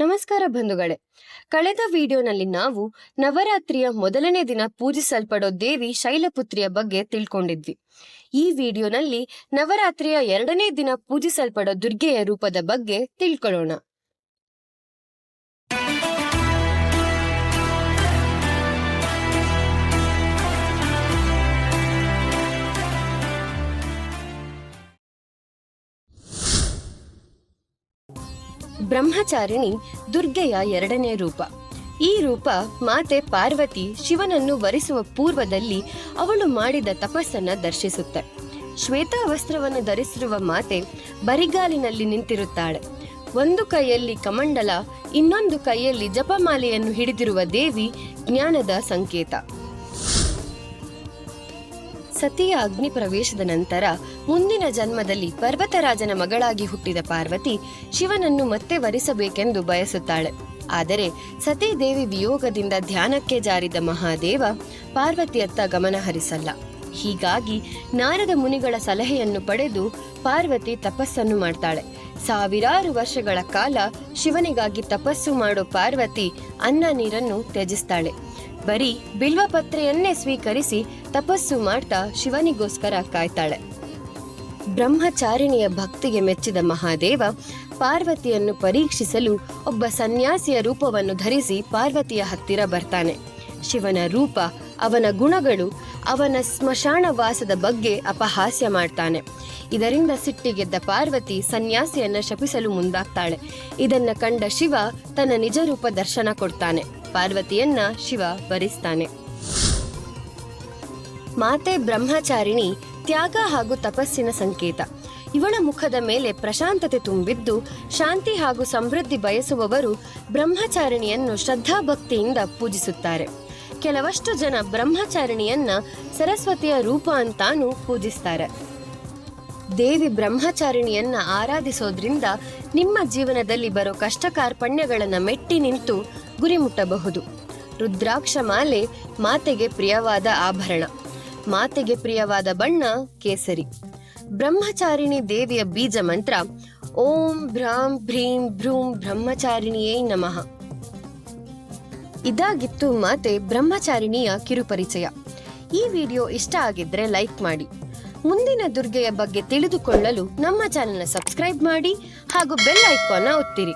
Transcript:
ನಮಸ್ಕಾರ ಬಂಧುಗಳೇ. ಕಳೆದ ವಿಡಿಯೋನಲ್ಲಿ ನಾವು ನವರಾತ್ರಿಯ ಮೊದಲನೇ ದಿನ ಪೂಜಿಸಲ್ಪಡೋ ದೇವಿ ಶೈಲಪುತ್ರಿಯ ಬಗ್ಗೆ ತಿಳ್ಕೊಂಡಿದ್ವಿ. ಈ ವಿಡಿಯೋನಲ್ಲಿ ನವರಾತ್ರಿಯ ಎರಡನೇ ದಿನ ಪೂಜಿಸಲ್ಪಡೋ ದುರ್ಗೆಯ ರೂಪದ ಬಗ್ಗೆ ತಿಳ್ಕೊಳ್ಳೋಣ. ಬ್ರಹ್ಮಚಾರಿಣಿ ದುರ್ಗೆಯ ಎರಡನೇ ರೂಪ. ಈ ರೂಪ ಮಾತೆ ಪಾರ್ವತಿ ಶಿವನನ್ನು ವರಿಸುವ ಪೂರ್ವದಲ್ಲಿ ಅವಳು ಮಾಡಿದ ತಪಸ್ಸನ್ನ ದರ್ಶಿಸುತ್ತೆ. ಶ್ವೇತ ವಸ್ತ್ರವನ್ನು ಧರಿಸಿರುವ ಮಾತೆ ಬರಿಗಾಲಿನಲ್ಲಿ ನಿಂತಿರುತ್ತಾಳೆ. ಒಂದು ಕೈಯಲ್ಲಿ ಕಮಂಡಲ, ಇನ್ನೊಂದು ಕೈಯಲ್ಲಿ ಜಪಮಾಲೆಯನ್ನು ಹಿಡಿದಿರುವ ದೇವಿ ಜ್ಞಾನದ ಸಂಕೇತ. ಸತಿಯ ಅಗ್ನಿ ಪ್ರವೇಶದ ನಂತರ ಮುಂದಿನ ಜನ್ಮದಲ್ಲಿ ಪರ್ವತರಾಜನ ಮಗಳಾಗಿ ಹುಟ್ಟಿದ ಪಾರ್ವತಿ ಶಿವನನ್ನು ಮತ್ತೆ ವರಿಸಬೇಕೆಂದು ಬಯಸುತ್ತಾಳೆ. ಆದರೆ ಸತೀದೇವಿ ವಿಯೋಗದಿಂದ ಧ್ಯಾನಕ್ಕೆ ಜಾರಿದ ಮಹಾದೇವ ಪಾರ್ವತಿಯತ್ತ ಗಮನ ಹರಿಸಲ್ಲ. ಹೀಗಾಗಿ ನಾರದ ಮುನಿಗಳ ಸಲಹೆಯನ್ನು ಪಡೆದು ಪಾರ್ವತಿ ತಪಸ್ಸನ್ನು ಮಾಡ್ತಾಳೆ. ಸಾವಿರಾರು ವರ್ಷಗಳ ಕಾಲ ಶಿವನಿಗಾಗಿ ತಪಸ್ಸು ಮಾಡೋ ಪಾರ್ವತಿ ಅನ್ನ ನೀರನ್ನು ತ್ಯಜಿಸ್ತಾಳೆ. ಬರೀ ಬಿಲ್ವಪತ್ರೆಯನ್ನೇ ಸ್ವೀಕರಿಸಿ ತಪಸ್ಸು ಮಾಡ್ತಾ ಶಿವನಿಗೋಸ್ಕರ ಕಾಯ್ತಾಳೆ. ಬ್ರಹ್ಮಚಾರಿಣಿಯ ಭಕ್ತಿಗೆ ಮೆಚ್ಚಿದ ಮಹಾದೇವ ಪಾರ್ವತಿಯನ್ನು ಪರೀಕ್ಷಿಸಲು ಒಬ್ಬ ಸನ್ಯಾಸಿಯ ರೂಪವನ್ನು ಧರಿಸಿ ಪಾರ್ವತಿಯ ಹತ್ತಿರ ಬರ್ತಾನೆ. ಶಿವನ ರೂಪ, ಅವನ ಗುಣಗಳು, ಅವನ ಸ್ಮಶಾನ ವಾಸದ ಬಗ್ಗೆ ಅಪಹಾಸ್ಯ ಮಾಡ್ತಾನೆ. ಇದರಿಂದ ಸಿಟ್ಟಿಗೆದ್ದ ಪಾರ್ವತಿ ಸನ್ಯಾಸಿಯನ್ನ ಶಪಿಸಲು ಮುಂದಾಗ್ತಾಳೆ. ಇದನ್ನು ಕಂಡ ಶಿವ ತನ್ನ ನಿಜ ರೂಪ ದರ್ಶನ ಕೊಡ್ತಾನೆ. ಪಾರ್ವತಿಯನ್ನ ಶಿವ ವರಿಸ್ತಾನೆ. ಮಾತೆ ಬ್ರಹ್ಮಚಾರಿಣಿ ತ್ಯಾಗ ಹಾಗೂ ತಪಸ್ಸಿನ ಸಂಕೇತ. ಇವಳ ಮುಖದ ಮೇಲೆ ಪ್ರಶಾಂತತೆ ತುಂಬಿದ್ದು, ಶಾಂತಿ ಹಾಗೂ ಸಮೃದ್ಧಿ ಬಯಸುವವರು ಬ್ರಹ್ಮಚಾರಿಣಿಯನ್ನು ಶ್ರದ್ಧಾಭಕ್ತಿಯಿಂದ ಪೂಜಿಸುತ್ತಾರೆ. ಕೆಲವಷ್ಟು ಜನ ಬ್ರಹ್ಮಚಾರಿಣಿಯನ್ನ ಸರಸ್ವತಿಯ ರೂಪ ಅಂತಾನೂ ಪೂಜಿಸ್ತಾರೆ. ದೇವಿ ಬ್ರಹ್ಮಚಾರಿಣಿಯನ್ನ ಆರಾಧಿಸೋದ್ರಿಂದ ನಿಮ್ಮ ಜೀವನದಲ್ಲಿ ಬರೋ ಕಷ್ಟ ಕಾರ್ಪಣ್ಯಗಳನ್ನ ಮೆಟ್ಟಿ ನಿಂತು ಗುರಿ ಮುಟ್ಟಬಹುದು. ರುದ್ರಾಕ್ಷ ಮಾಲೆ ಮಾತೆಗೆ ಪ್ರಿಯವಾದ ಆಭರಣ. ಮಾತೆಗೆ ಪ್ರಿಯವಾದ ಬಣ್ಣ ಕೇಸರಿ. ಬ್ರಹ್ಮಚಾರಿಣಿ ದೇವಿಯ ಬೀಜ ಮಂತ್ರ, ಓಂ ಭ್ರಾಂ ಭ್ರೀಂ ಭ್ರೂಂ ಬ್ರಹ್ಮಚಾರಿಣಿಯೇ ನಮಃ. ಇದಾಗಿತ್ತು ಮಾತೆ ಬ್ರಹ್ಮಚಾರಿಣಿಯ ಕಿರುಪರಿಚಯ. ಈ ವಿಡಿಯೋ ಇಷ್ಟ ಆಗಿದ್ರೆ ಲೈಕ್ ಮಾಡಿ. ಮುಂದಿನ ದುರ್ಗೆಯ ಬಗ್ಗೆ ತಿಳಿದುಕೊಳ್ಳಲು ನಮ್ಮ ಚಾನೆಲ್ನ ಸಬ್ಸ್ಕ್ರೈಬ್ ಮಾಡಿ ಹಾಗೂ ಬೆಲ್ ಐಕಾನ್ ಒತ್ತಿರಿ.